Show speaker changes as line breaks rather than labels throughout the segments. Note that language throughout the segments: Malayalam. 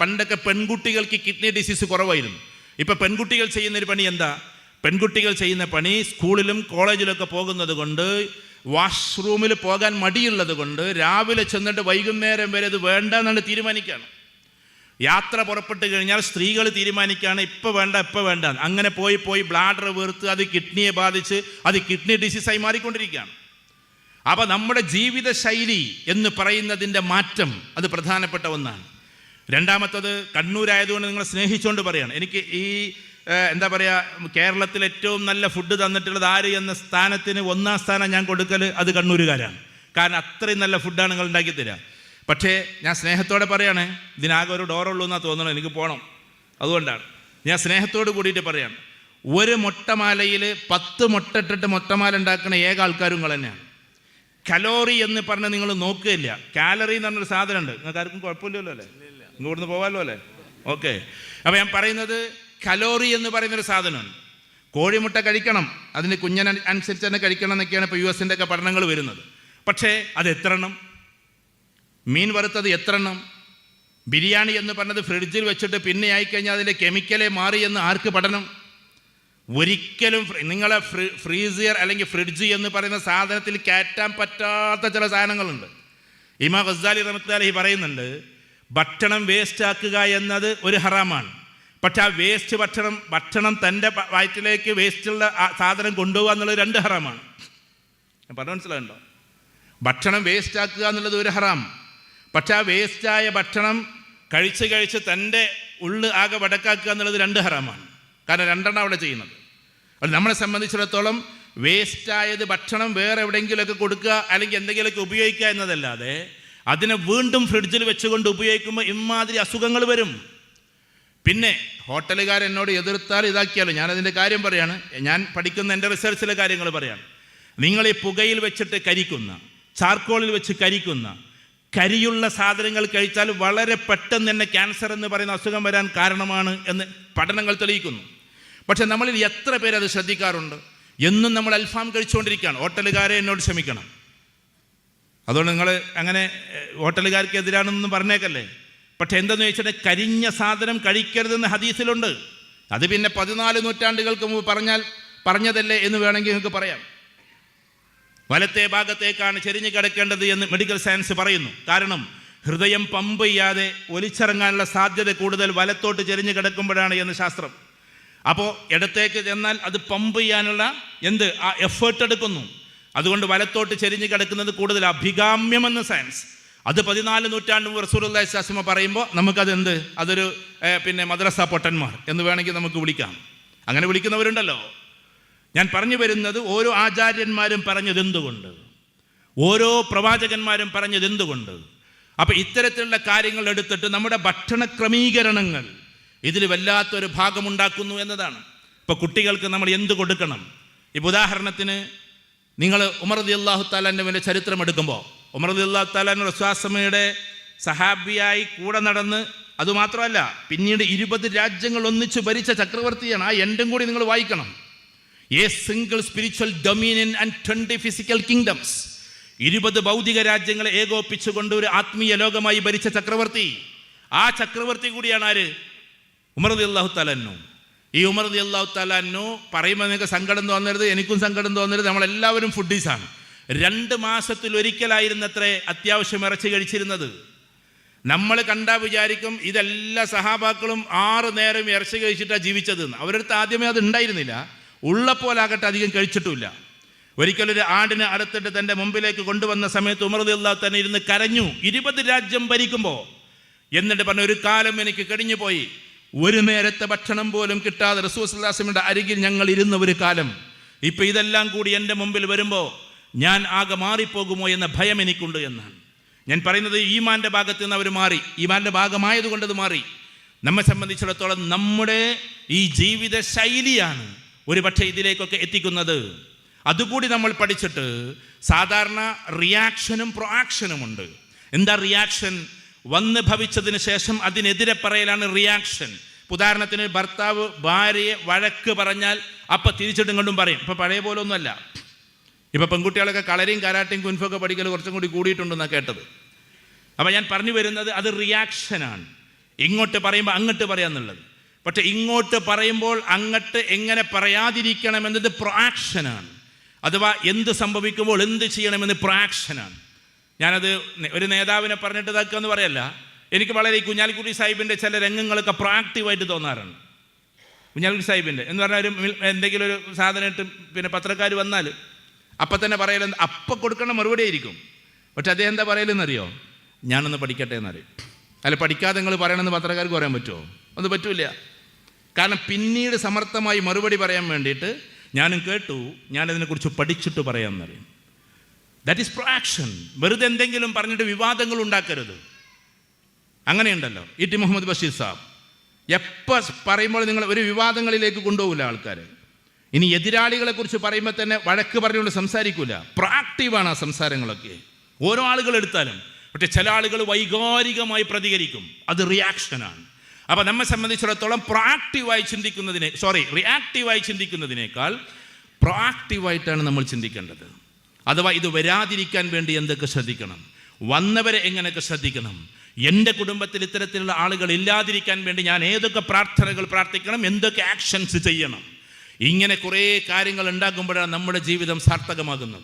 പണ്ടൊക്കെ പെൺകുട്ടികൾക്ക് കിഡ്നി ഡിസീസ് കുറവായിരുന്നു. ഇപ്പം പെൺകുട്ടികൾ ചെയ്യുന്ന ഒരു പണി എന്താ? പെൺകുട്ടികൾ ചെയ്യുന്ന പണി സ്കൂളിലും കോളേജിലൊക്കെ പോകുന്നത് കൊണ്ട് വാഷ്റൂമിൽ പോകാൻ മടിയുള്ളത് കൊണ്ട് രാവിലെ ചെന്നിട്ട് വൈകുന്നേരം വരെ അത് വേണ്ട എന്നാണ് തീരുമാനിക്കുകയാണ് യാത്ര പുറപ്പെട്ട് കഴിഞ്ഞാൽ സ്ത്രീകൾ തീരുമാനിക്കുകയാണ് ഇപ്പം വേണ്ട ഇപ്പം വേണ്ട അങ്ങനെ പോയി പോയി ബ്ലാഡർ വീർത്ത് അത് കിഡ്നിയെ ബാധിച്ച് അത് കിഡ്നി ഡിസീസായി മാറിക്കൊണ്ടിരിക്കുകയാണ്. അപ്പോൾ നമ്മുടെ ജീവിതശൈലി എന്ന് പറയുന്നതിന്റെ മാറ്റം അത് പ്രധാനപ്പെട്ട ഒന്നാണ്. രണ്ടാമത്തത് കണ്ണൂരായതുകൊണ്ട് നിങ്ങളെ സ്നേഹിച്ചുകൊണ്ട് പറയാണ്. എനിക്ക് ഈ എന്താ പറയുക കേരളത്തിൽ ഏറ്റവും നല്ല ഫുഡ് തന്നിട്ടുള്ളത് ആര് എന്ന സ്ഥാനത്തിന് ഒന്നാം സ്ഥാനം ഞാൻ കൊടുക്കൽ അത് കണ്ണൂരുകാരാണ്. കാരണം അത്രയും നല്ല ഫുഡാണ് നിങ്ങൾ ഉണ്ടാക്കി തരിക പക്ഷേ ഞാൻ സ്നേഹത്തോടെ പറയാണ് ഇതിനാകെ ഒരു ഡോറുള്ളൂ എന്നാണ് തോന്നണം എനിക്ക് പോകണം അതുകൊണ്ടാണ്. ഞാൻ സ്നേഹത്തോട് കൂടിയിട്ട് പറയാണ്. ഒരു മുട്ടമാലയിൽ പത്ത് മുട്ട ഇട്ടിട്ട് മുട്ടമാല ഉണ്ടാക്കുന്ന ഏക ആൾക്കാരും നിങ്ങൾ തന്നെയാണ്. കലോറി എന്ന് പറഞ്ഞ് നിങ്ങൾ നോക്കുകയില്ല. കാലറി എന്ന് പറഞ്ഞൊരു സാധനമുണ്ട്. നിങ്ങൾക്ക് ആർക്കും കുഴപ്പമില്ലല്ലോ അല്ലേ? നിങ്ങൾ ഇവിടുന്ന് പോകാമല്ലോ അല്ലേ? ഓക്കെ. അപ്പോൾ ഞാൻ പറയുന്നത് കലോറി എന്ന് പറയുന്നൊരു സാധനമാണ്. കോഴിമുട്ട കഴിക്കണം അതിന് കുഞ്ഞൻ അനുസരിച്ച് തന്നെ കഴിക്കണം എന്നൊക്കെയാണ് ഇപ്പോൾ യു എസിന്റെ ഒക്കെ പഠനങ്ങൾ വരുന്നത്. പക്ഷേ അത് എത്ര എണ്ണം മീൻ വറുത്തത് എത്ര എണ്ണം ബിരിയാണി എന്ന് പറഞ്ഞത് ഫ്രിഡ്ജിൽ വെച്ചിട്ട് പിന്നെ ആയിക്കഴിഞ്ഞാൽ അതിന്റെ കെമിക്കലേ മാറി എന്ന് ആർക്ക് പഠനം? ഒരിക്കലും നിങ്ങളെ ഫ്രീ ഫ്രീസിയർ അല്ലെങ്കിൽ ഫ്രിഡ്ജ് എന്ന് പറയുന്ന സാധനത്തിൽ കയറ്റാൻ പറ്റാത്ത ചില സാധനങ്ങളുണ്ട്. ഇമാ ഗസാലി റഹ്മത്തുള്ളാഹി പറയുന്നുണ്ട് ഭക്ഷണം വേസ്റ്റ് ആക്കുക എന്നത് ഒരു ഹറാമാണ്. പക്ഷെ ആ വേസ്റ്റ് ഭക്ഷണം ഭക്ഷണം തന്റെ വയറ്റിലേക്ക് വേസ്റ്റുള്ള സാധനം കൊണ്ടുപോകുക എന്നുള്ളത് രണ്ട് ഹറാമാണ്. ഞാൻ പറഞ്ഞു മനസ്സിലാകുന്നുണ്ടോ ഭക്ഷണം വേസ്റ്റ് ആക്കുക എന്നുള്ളത് ഒരു ഹറാം. പക്ഷെ ആ വേസ്റ്റായ ഭക്ഷണം കഴിച്ച് കഴിച്ച് തന്റെ ഉള്ളു ആകെ വടക്കാക്കുക എന്നുള്ളത് രണ്ട് ഹറാമാണ്. കാരണം രണ്ടെണ്ണം അവിടെ ചെയ്യുന്നത് അത് നമ്മളെ സംബന്ധിച്ചിടത്തോളം വേസ്റ്റായത് ഭക്ഷണം വേറെ എവിടെയെങ്കിലുമൊക്കെ കൊടുക്കുക അല്ലെങ്കിൽ എന്തെങ്കിലുമൊക്കെ ഉപയോഗിക്കുക എന്നതല്ലാതെ അതിനെ വീണ്ടും ഫ്രിഡ്ജിൽ വെച്ചുകൊണ്ട് ഉപയോഗിക്കുമ്പോൾ ഇമാതിരി അസുഖങ്ങൾ വരും. പിന്നെ ഹോട്ടലുകാർ എന്നോട് എതിർത്താൽ ഇതാക്കിയാലോ? ഞാനതിന്റെ കാര്യം പറയാണ്. ഞാൻ പഠിക്കുന്ന എന്റെ റിസർച്ചിലെ കാര്യങ്ങൾ പറയാണ്. നിങ്ങൾ ഈ പുകയിൽ വെച്ചിട്ട് കരിക്കുന്ന ചാർക്കോളിൽ വെച്ച് കരിക്കുന്ന കരിയുള്ള സാധനങ്ങൾ കഴിച്ചാൽ വളരെ പെട്ടെന്ന് തന്നെ ക്യാൻസർ എന്ന് പറയുന്ന അസുഖം വരാൻ കാരണമാണ് എന്ന് പഠനങ്ങൾ തെളിയിക്കുന്നു. പക്ഷെ നമ്മളിൽ എത്ര പേരത് ശ്രദ്ധിക്കാറുണ്ട്? എന്നും നമ്മൾ അൽഫാം കഴിച്ചുകൊണ്ടിരിക്കുകയാണ്. ഹോട്ടലുകാരെ എന്നോട് ക്ഷമിക്കണം. അതുകൊണ്ട് നിങ്ങൾ അങ്ങനെ ഹോട്ടലുകാർക്ക് എതിരാണെന്ന് പറഞ്ഞേക്കല്ലേ? പക്ഷെ എന്തെന്ന് ചോദിച്ചാൽ കരിഞ്ഞ സാധനം കഴിക്കരുതെന്ന് ഹദീസിലുണ്ട്. അത് പിന്നെ പതിനാല് നൂറ്റാണ്ടുകൾക്ക് മുമ്പ് പറഞ്ഞാൽ പറഞ്ഞതല്ലേ എന്ന് വേണമെങ്കിൽ നിങ്ങൾക്ക് പറയാം. വലത്തെ ഭാഗത്തേക്കാണ് ചെരിഞ്ഞു കിടക്കേണ്ടത് എന്ന് മെഡിക്കൽ സയൻസ് പറയുന്നു. കാരണം ഹൃദയം പമ്പ് ചെയ്യാതെ ഒലിച്ചിറങ്ങാനുള്ള സാധ്യത കൂടുതൽ വലത്തോട്ട് ചെരിഞ്ഞു കിടക്കുമ്പോഴാണ് എന്ന് ശാസ്ത്രം. അപ്പോൾ ഇടത്തേക്ക് ചെന്നാൽ അത് പമ്പ് ചെയ്യാനുള്ള എന്ത്? ആ എഫേർട്ട് എടുക്കുന്നു. അതുകൊണ്ട് വലത്തോട്ട് ചെരിഞ്ഞ് കിടക്കുന്നത് കൂടുതൽ അഭികാമ്യമെന്ന് സയൻസ്. അത് പതിനാല് നൂറ്റാണ്ട് റസൂലുള്ളാഹി സ്വലാസ്മ പറയുമ്പോൾ നമുക്കത് എന്ത് അതൊരു പിന്നെ മദ്രസ പൊട്ടന്മാർ എന്ന് വേണമെങ്കിൽ നമുക്ക് വിളിക്കാം. അങ്ങനെ വിളിക്കുന്നവരുണ്ടല്ലോ. ഞാൻ പറഞ്ഞു വരുന്നത് ഓരോ ആചാര്യന്മാരും പറഞ്ഞത് എന്തുകൊണ്ട്? ഓരോ പ്രവാചകന്മാരും പറഞ്ഞത് എന്തുകൊണ്ട്? അപ്പം ഇത്തരത്തിലുള്ള കാര്യങ്ങൾ എടുത്തിട്ട് നമ്മുടെ ഭക്ഷണ ക്രമീകരണങ്ങൾ ഇതിൽ വല്ലാത്തൊരു ഭാഗമുണ്ടാക്കുന്നു എന്നതാണ്. ഇപ്പോൾ കുട്ടികൾക്ക് നമ്മൾ എന്ത് കൊടുക്കണം? ഇപ്പോൾ ഉദാഹരണത്തിന് നിങ്ങൾ ഉമർ റതി അള്ളാഹു താലാന്റെ ചരിത്രം എടുക്കുമ്പോൾ ഉമർ റതി അള്ളാഹു താലാൻ റസ്വാസമയുടെ സഹാബിയായി കൂടെ നടന്ന് അതുമാത്രമല്ല പിന്നീട് ഇരുപത് രാജ്യങ്ങൾ ഒന്നിച്ചു ഭരിച്ച ചക്രവർത്തിയാണ് ആ എൻഡും കൂടി നിങ്ങൾ വായിക്കണം. A single spiritual dominion and twenty physical kingdoms ഇരുപത് ഭൗതിക രാജ്യങ്ങളെ ഏകോപിച്ചുകൊണ്ട് ഒരു ആത്മീയ ലോകമായി ഭരിച്ച ചക്രവർത്തി. ആ ചക്രവർത്തി കൂടിയാണ് ആര്? ഉമർ റതി അള്ളാഹു താലാന്നു ഈ ഉമർ റതി അള്ളാഹു താലാന്നു പറയുമ്പോൾ നിങ്ങൾക്ക് സങ്കടം തോന്നരുത് എനിക്കും സങ്കടം തോന്നരുത്. നമ്മളെല്ലാവരും ഫുഡീസാണ്. രണ്ട് മാസത്തിൽ ഒരിക്കലായിരുന്നത്രേ അത്യാവശ്യം ഇറച്ചി കഴിച്ചിരുന്നത്. നമ്മൾ കണ്ടാൽ വിചാരിക്കും ഇതെല്ലാ സഹാബാക്കളും ആറ് നേരം ഇറച്ചി കഴിച്ചിട്ടാണ് ജീവിച്ചതെന്ന്. അവരുടെ അടുത്ത് ആദ്യമേ അത് ഉണ്ടായിരുന്നില്ല. ഉള്ളപ്പോലാകട്ടെ അധികം കഴിച്ചിട്ടുമില്ല. ഒരിക്കലൊരു ആടിനെ അടുത്തിട്ട് തന്റെ മുമ്പിലേക്ക് കൊണ്ടുവന്ന സമയത്ത് ഉമർ അള്ളാഹു തന്നെ ഇരുന്ന് കരഞ്ഞു. ഇരുപത് രാജ്യം ഭരിക്കുമ്പോൾ എന്നിട്ട് പറഞ്ഞ ഒരു കാലം എനിക്ക് കഴിഞ്ഞു പോയി ഒരു നേരത്തെ ഭക്ഷണം പോലും കിട്ടാതെ റസൂസ്ലാസിമിയുടെ അരികിൽ ഞങ്ങൾ ഇരുന്ന ഒരു കാലം. ഇപ്പൊ ഇതെല്ലാം കൂടി എന്റെ മുമ്പിൽ വരുമ്പോൾ ഞാൻ ആകെ മാറിപ്പോകുമോ എന്ന ഭയം എനിക്കുണ്ട് എന്നാണ്. ഞാൻ പറയുന്നത് ഈമാന്റെ ഭാഗത്ത് നിന്ന് അവർ മാറി. ഈമാന്റെ ഭാഗമായതുകൊണ്ട് അത് മാറി. നമ്മെ സംബന്ധിച്ചിടത്തോളം നമ്മുടെ ഈ ജീവിത ശൈലിയാണ് ഒരു പക്ഷേ ഇതിലേക്കൊക്കെ എത്തിക്കുന്നത്. അതുകൂടി നമ്മൾ പഠിച്ചിട്ട് സാധാരണ റിയാക്ഷനും പ്രൊആക്ഷനും ഉണ്ട്. എന്താ റിയാക്ഷൻ വന്ന് ഭവിച്ചതിന് ശേഷം അതിനെതിരെ പറയലാണ് റിയാക്ഷൻ ഉദാഹരണത്തിന് ഭർത്താവ് ഭാര്യയെ വഴക്ക് പറഞ്ഞാൽ അപ്പം തിരിച്ചിട്ടും കൊണ്ടും പറയും. ഇപ്പം പഴയ പോലെ ഒന്നുമല്ല ഇപ്പം പെൺകുട്ടികളൊക്കെ കളരിയും കരാട്ടയും കുൻഫൊക്കെ പഠിക്കൽ കുറച്ചും കൂടി കൂടിയിട്ടുണ്ടെന്നാണ് കേട്ടത്. അപ്പം ഞാൻ പറഞ്ഞു വരുന്നത് അത് റിയാക്ഷനാണ് ഇങ്ങോട്ട് പറയുമ്പോൾ അങ്ങോട്ട് പറയാന്നുള്ളത്. പക്ഷെ ഇങ്ങോട്ട് പറയുമ്പോൾ അങ്ങോട്ട് എങ്ങനെ പറയാതിരിക്കണം പറയാതിരിക്കണമെന്നത് പ്രൊആക്ഷനാണ് അഥവാ എന്ത് സംഭവിക്കുമ്പോൾ എന്ത് ചെയ്യണമെന്ന് പ്രൊആക്ഷനാണ് ഞാനത് ഒരു നേതാവിനെ പറഞ്ഞിട്ട് ഇതാക്കുക പറയല്ല. എനിക്ക് വളരെ ഈ കുഞ്ഞാലിക്കുട്ടി സാഹിബിന്റെ ചില രംഗങ്ങളൊക്കെ പ്രാക്റ്റീവായിട്ട് തോന്നാറുണ്ട്. കുഞ്ഞാലിക്കുട്ടി സാഹിബിന്റെ എന്ന് പറഞ്ഞാൽ ഒരു എന്തെങ്കിലും ഒരു സാധനം ഇട്ട് പിന്നെ പത്രക്കാർ വന്നാൽ അപ്പം തന്നെ പറയല അപ്പം കൊടുക്കേണ്ട മറുപടി ആയിരിക്കും. പക്ഷെ അദ്ദേഹം എന്താ പറയലെന്നറിയോ? ഞാനൊന്ന് പഠിക്കട്ടെ എന്നറിയും. അല്ല പഠിക്കാതെ നിങ്ങൾ പറയണമെന്ന് പത്രക്കാർക്ക് പറയാൻ പറ്റുമോ? ഒന്നും പറ്റൂല. കാരണം പിന്നീട് സമർത്ഥമായി മറുപടി പറയാൻ വേണ്ടിയിട്ട് ഞാനും കേട്ടു ഞാനതിനെക്കുറിച്ച് പഠിച്ചിട്ട് പറയാമെന്നറിയും ദാറ്റ് ഈസ് പ്രൊആക്ഷൻ വെറുതെ എന്തെങ്കിലും പറഞ്ഞിട്ട് വിവാദങ്ങൾ ഉണ്ടാക്കരുത്. അങ്ങനെയുണ്ടല്ലോ. E T Muhammad Basheer saab. എപ്പോൾ പറയുമ്പോൾ നിങ്ങൾ ഒരു വിവാദങ്ങളിലേക്ക് കൊണ്ടുപോകില്ല ആൾക്കാർ ഇനി എതിരാളികളെ കുറിച്ച് പറയുമ്പോൾ തന്നെ വഴക്ക് പറഞ്ഞുകൊണ്ട് സംസാരിക്കൂല. പ്രൊആക്റ്റീവാണ് ആ സംസാരങ്ങളൊക്കെ. ഓരോ ആളുകൾ എടുത്താലും. പക്ഷെ ചില ആളുകൾ വൈകാരികമായി പ്രതികരിക്കും. അത് റിയാക്ഷനാണ് അപ്പോൾ നമ്മെ സംബന്ധിച്ചിടത്തോളം പ്രൊആക്റ്റീവായി ചിന്തിക്കുന്നതിനെ സോറി റിയാക്റ്റീവായി ചിന്തിക്കുന്നതിനേക്കാൾ പ്രൊആക്റ്റീവായിട്ടാണ് നമ്മൾ ചിന്തിക്കേണ്ടത്. അഥവാ ഇത് വരാതിരിക്കാൻ വേണ്ടി എന്തൊക്കെ ശ്രദ്ധിക്കണം? വന്നവരെ എങ്ങനെയൊക്കെ ശ്രദ്ധിക്കണം? എന്റെ കുടുംബത്തിൽ ഇത്തരത്തിലുള്ള ആളുകൾ ഇല്ലാതിരിക്കാൻ വേണ്ടി ഞാൻ ഏതൊക്കെ പ്രാർത്ഥനകൾ പ്രാർത്ഥിക്കണം? എന്തൊക്കെ ആക്ഷൻസ് ചെയ്യണം? ഇങ്ങനെ കുറേ കാര്യങ്ങൾ ഉണ്ടാക്കുമ്പോഴാണ് നമ്മുടെ ജീവിതം സാർത്ഥകമാകുന്നത്.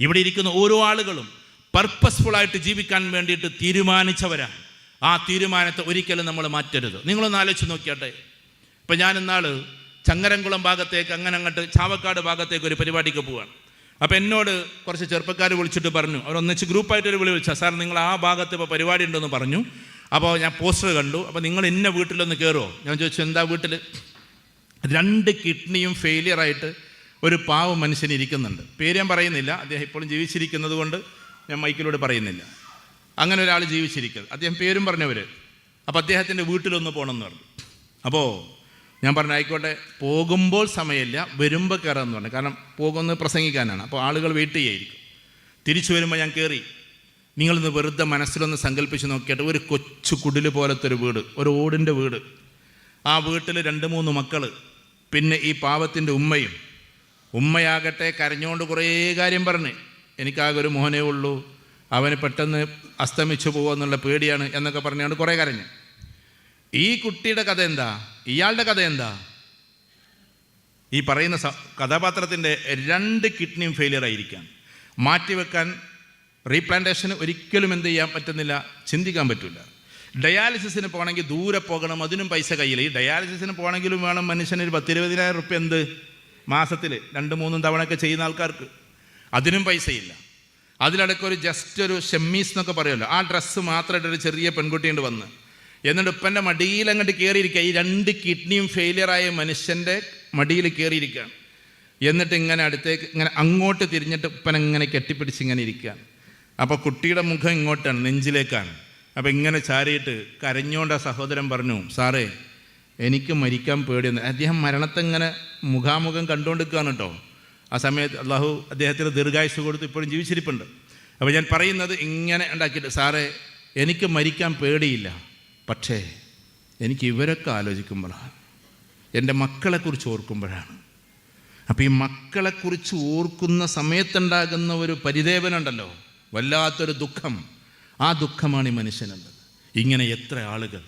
ഇവിടെ ഇരിക്കുന്ന ഓരോ ആളുകളും പർപ്പസ്ഫുള്ളായിട്ട് ജീവിക്കാൻ വേണ്ടിയിട്ട് തീരുമാനിച്ചവരാണ്. ആ തീരുമാനത്തെ ഒരിക്കലും നമ്മൾ മാറ്റരുത്. നിങ്ങളൊന്ന് ആലോചിച്ച് നോക്കിയാട്ടെ. ഇപ്പം ഞാൻ ചങ്ങരംകുളം ഭാഗത്തേക്ക് അങ്ങനെ അങ്ങോട്ട് ചാവക്കാട് ഭാഗത്തേക്ക് ഒരു പരിപാടിക്ക് പോവാണ്. അപ്പോൾ എന്നോട് കുറച്ച് ചെറുപ്പക്കാർ വിളിച്ചിട്ട് പറഞ്ഞു. അവർ ഒന്നിച്ച് ഗ്രൂപ്പായിട്ടൊരു വിളി വിളിച്ചാൽ സാർ നിങ്ങൾ ആ ഭാഗത്ത് ഇപ്പോൾ പരിപാടി ഉണ്ടെന്ന് പറഞ്ഞു. അപ്പോൾ ഞാൻ പോസ്റ്റർ കണ്ടു. അപ്പോൾ നിങ്ങൾ ഇന്ന വീട്ടിലൊന്ന് കയറുമോ ഞാൻ ചോദിച്ചു എന്താ വീട്ടിൽ രണ്ട് കിഡ്നിയും ഫെയിലിയറായിട്ട് ഒരു പാവ മനുഷ്യൻ ഇരിക്കുന്നുണ്ട്. പേര് ഞാൻ പറയുന്നില്ല. അദ്ദേഹം ഇപ്പോഴും ജീവിച്ചിരിക്കുന്നത് കൊണ്ട് ഞാൻ മൈക്കിലൂടെ പറയുന്നില്ല. അങ്ങനെ ഒരാൾ ജീവിച്ചിരിക്കുന്നത്. അദ്ദേഹം പേരും പറഞ്ഞവർ അപ്പോൾ അദ്ദേഹത്തിന്റെ വീട്ടിലൊന്ന് പോകണമെന്ന് പറഞ്ഞു. അപ്പോൾ ഞാൻ പറഞ്ഞു ആയിക്കോട്ടെ പോകുമ്പോൾ സമയമില്ല വരുമ്പോൾ കയറാമെന്ന് പറഞ്ഞു. കാരണം പോകുന്നത് പ്രസംഗിക്കാനാണ്. അപ്പോൾ ആളുകൾ വെയിറ്റ് ചെയ്യായിരിക്കും. തിരിച്ചു വരുമ്പോൾ ഞാൻ കയറി നിങ്ങളിന്ന് വെറുതെ മനസ്സിലൊന്ന് സങ്കല്പിച്ച് നോക്കിയിട്ട് ഒരു കൊച്ചു കുടിൽ പോലത്തെ ഒരു വീട് ഒരു ഓടിന്റെ വീട്. ആ വീട്ടിൽ രണ്ട് മൂന്ന് മക്കൾ പിന്നെ ഈ പാവത്തിന്റെ ഉമ്മയും. ഉമ്മയാകട്ടെ കരഞ്ഞുകൊണ്ട് കുറേ കാര്യം പറഞ്ഞ്. എനിക്കാകെ ഒരു മോനേ ഉള്ളൂ. അവന് പെട്ടെന്ന് അസ്തമിച്ചു പോകുമെന്നുള്ള പേടിയാണ് എന്നൊക്കെ പറഞ്ഞുകൊണ്ട് കുറേ കരഞ്ഞു. ഈ കുട്ടിയുടെ കഥ എന്താ? ഇയാളുടെ കഥ എന്താ? ഈ പറയുന്ന കഥാപാത്രത്തിന്റെ രണ്ട് കിഡ്നിയും ഫെയിലിയർ ആയിരിക്കാം. മാറ്റിവെക്കാൻ റീപ്ലാന്റേഷന് ഒരിക്കലും എന്ത് ചെയ്യാൻ പറ്റുന്നില്ല ചിന്തിക്കാൻ പറ്റില്ല ഡയാലിസിസിന് പോകണമെങ്കിൽ ദൂരെ പോകണം അതിനും പൈസ കയ്യിൽ ഈ ഡയാലിസിസിന് പോകണമെങ്കിലും വേണം മനുഷ്യന് ഒരു പത്തിരുപതിനായിരം റുപ്യ എന്ത്? മാസത്തിൽ രണ്ട് മൂന്നും തവണയൊക്കെ ചെയ്യുന്ന ആൾക്കാർക്ക്. അതിനും പൈസയില്ല. അതിലടക്കം ഒരു ജസ്റ്റ് ഒരു ഷെമ്മീസ് എന്നൊക്കെ പറയുമല്ലോ. ആ ഡ്രസ്സ് മാത്രമായിട്ട് ഒരു ചെറിയ പെൺകുട്ടിയുണ്ട് വന്ന്. എന്നിട്ട് ഉപ്പന്റെ മടിയിൽ അങ്ങോട്ട് കയറിയിരിക്കുക ഈ രണ്ട് കിഡ്നിയും ഫെയിലിയറായ മനുഷ്യന്റെ മടിയിൽ കയറിയിരിക്കുകയാണ് എന്നിട്ട് ഇങ്ങനെ അടുത്തേക്ക് ഇങ്ങനെ അങ്ങോട്ട് തിരിഞ്ഞിട്ട് ഉപ്പൻ ഇങ്ങനെ കെട്ടിപ്പിടിച്ച് ഇങ്ങനെ ഇരിക്കുകയാണ് അപ്പോൾ കുട്ടിയുടെ മുഖം ഇങ്ങോട്ടാണ് നെഞ്ചിലേക്കാണ്. അപ്പോൾ ഇങ്ങനെ ചാരിയിട്ട് കരഞ്ഞോണ്ട് സഹോദരൻ പറഞ്ഞു സാറേ എനിക്ക് മരിക്കാൻ പേടിയെന്ന് അദ്ദേഹം മരണത്തെ ഇങ്ങനെ മുഖാമുഖം കണ്ടുകൊണ്ടിരിക്കുകയാണ് കേട്ടോ. ആ സമയത്ത് അള്ളാഹു അദ്ദേഹത്തിന് ദീർഘായുസ് കൊടുത്ത് ഇപ്പോഴും ജീവിച്ചിരിപ്പുണ്ട്. അപ്പോൾ ഞാൻ പറയുന്നത് ഇങ്ങനെ ഉണ്ടാക്കിയിട്ട് സാറേ എനിക്ക് മരിക്കാൻ പേടിയില്ല. പക്ഷേ എനിക്ക് ഇവരൊക്കെ ആലോചിക്കുമ്പോഴാണ്. എന്റെ മക്കളെക്കുറിച്ച് ഓർക്കുമ്പോഴാണ്. അപ്പോൾ ഈ മക്കളെക്കുറിച്ച് ഓർക്കുന്ന സമയത്തുണ്ടാകുന്ന ഒരു പരിദേവനുണ്ടല്ലോ. വല്ലാത്തൊരു ദുഃഖം. ആ ദുഃഖമാണ് ഈ മനുഷ്യനുള്ളത് ഇങ്ങനെ എത്ര ആളുകൾ